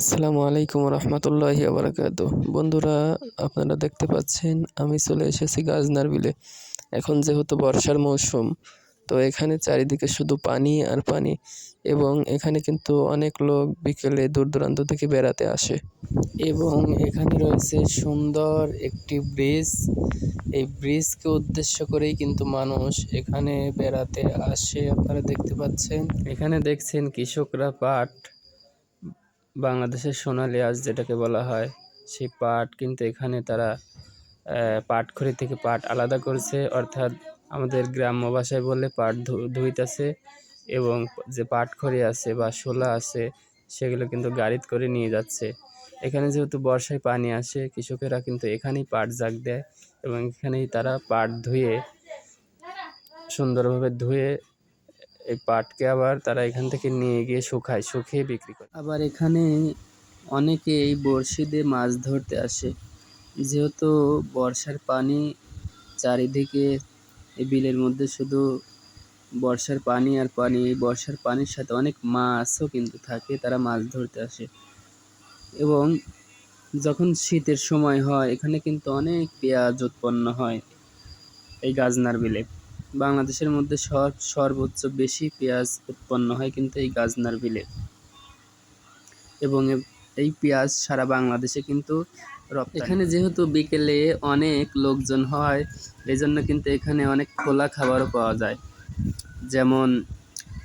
আসসালামু আলাইকুম রহমতুল্লাহি আবরাকাত বন্ধুরা, আপনারা দেখতে পাচ্ছেন, আমি চলে এসেছি গাজনার বিলে। এখন যেহেতু বর্ষার মৌসুম, তো এখানে চারিদিকে শুধু পানি আর পানি এবং এখানে কিন্তু অনেক লোক বিকেলে দূর দূরান্ত থেকে বেড়াতে আসে এবং এখানে রয়েছে সুন্দর একটি ব্রিজ। এই ব্রিজকে উদ্দেশ্য করেই কিন্তু মানুষ এখানে বেড়াতে আসে, আপনারা দেখতে পাচ্ছেন। এখানে দেখছেন কৃষকরা পাট। বাংলাদেশের সোনালি আঁশ যেটাকে বলা হয়, সেই পাট কিন্তু এখানে তারা পাটখড়ি থেকে পাট আলাদা করছে। অর্থাৎ আমাদের গ্রাম্য ভাষায় বললে পাট ধুইতাছে এবং যে পাটখড়ি আছে বা শোলা আছে, সেগুলো কিন্তু গাড়িতে করে নিয়ে যাচ্ছে। এখানে যেহেতু বর্ষায় পানি আসে, কৃষকেরা কিন্তু এখানেই পাট জাগ দেয় এবং এখানেই তারা পাট ধুয়ে সুন্দরভাবে ধুয়ে এই পাটকে আবার তারা এখান থেকে নিয়ে গিয়ে শুকায়, শুকিয়ে বিক্রি করে। আবার এখানে অনেকে এই বড়শি দিয়ে মাছ ধরতে আসে। যেহেতু বর্ষার পানি চারিদিকে এই বিলের মধ্যে শুধু বর্ষার পানি আর পানি, এই বর্ষার পানির সাথে অনেক মাছও কিন্তু থাকে, তারা মাছ ধরতে আসে। এবং যখন শীতের সময় হয়, এখানে কিন্তু অনেক পেঁয়াজ উৎপন্ন হয় এই গাজনার বিলে। বাংলাদেশের মধ্যে সর- সর্বোচ্চ বেশি পেঁয়াজ উৎপন্ন হয় কিন্তু এই গাজনার বিলে। এবং এই পেঁয়াজ সারা বাংলাদেশে কিন্তু এখানে যেহেতু বিকেলে অনেক লোকজন হয় এই জন্য কিন্তু এখানে অনেক খোলা খাবারও পাওয়া যায়। যেমন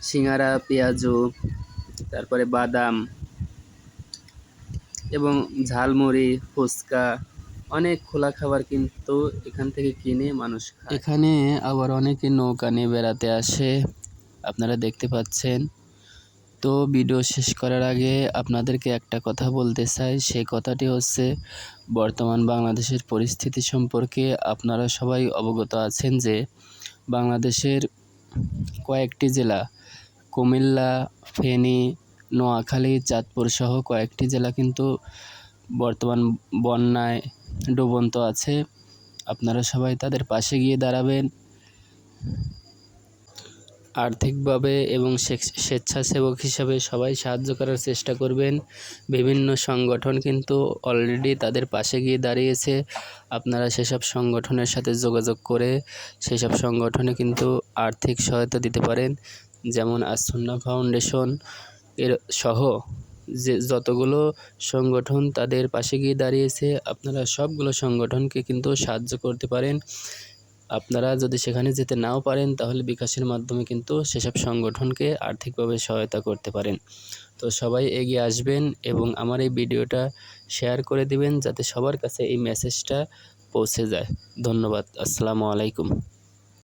সিঙ্গারা পেঁয়াজু তারপরে বাদাম এবং ঝালমুড়ি ফুচকা অনেক খোলা খাবার কিন্তু এখান থেকে কিনে মানুষ খায়। এখানে আবার অনেকে নৌকা নিয়ে বেড়াতে আসে, আপনারা দেখতে পাচ্ছেন। তো ভিডিও শেষ করার আগে আপনাদেরকে একটা কথা বলতে চাই, সেই কথাটি হচ্ছে, বর্তমান বাংলাদেশের পরিস্থিতি সম্পর্কে আপনারা সবাই অবগত আছেন যে, বাংলাদেশের কয়েকটি জেলা, কুমিল্লা, ফেনী, নোয়াখালী চাঁদপুর সহ কয়েকটি জেলা কিন্তু বর্তমান বন্যায় ডুবন্ত আছে, আপনারা সবাই তাদের পাশে গিয়ে দাঁড়াবেন। আর্থিকভাবে এবং স্বেচ্ছ- স্বেচ্ছাসেবক হিসাবে সবাই সাহায্য করার চেষ্টা করবেন। বিভিন্ন সংগঠন কিন্তু অলরেডি তাদের পাশে গিয়ে দাঁড়িয়েছে। আপনারা সেসব সংগঠনের সাথে যোগাযোগ করে সেসব সংগঠনে কিন্তু আর্থিক সহায়তা দিতে পারেন। যেমন আসন্না ফাউন্ডেশন এর সহ যে যতগুলো সংগঠন তাদের পাশে গিয়ে দাঁড়িয়েছে, আপনারা সবগুলো সংগঠনকে কিন্তু সাহায্য করতে পারেন। আপনারা যদি সেখানে যেতে নাও পারেন, তাহলে বিকাশের মাধ্যমে কিন্তু সেসব সংগঠনকে আর্থিকভাবে সহায়তা করতে পারেন। তো সবাই এগিয়ে আসবেন এবং আমার এই ভিডিওটা শেয়ার করে দিবেন, যাতে সবার কাছে এই মেসেজটা পৌঁছে যায়। ধন্যবাদ, আসসালামু আলাইকুম।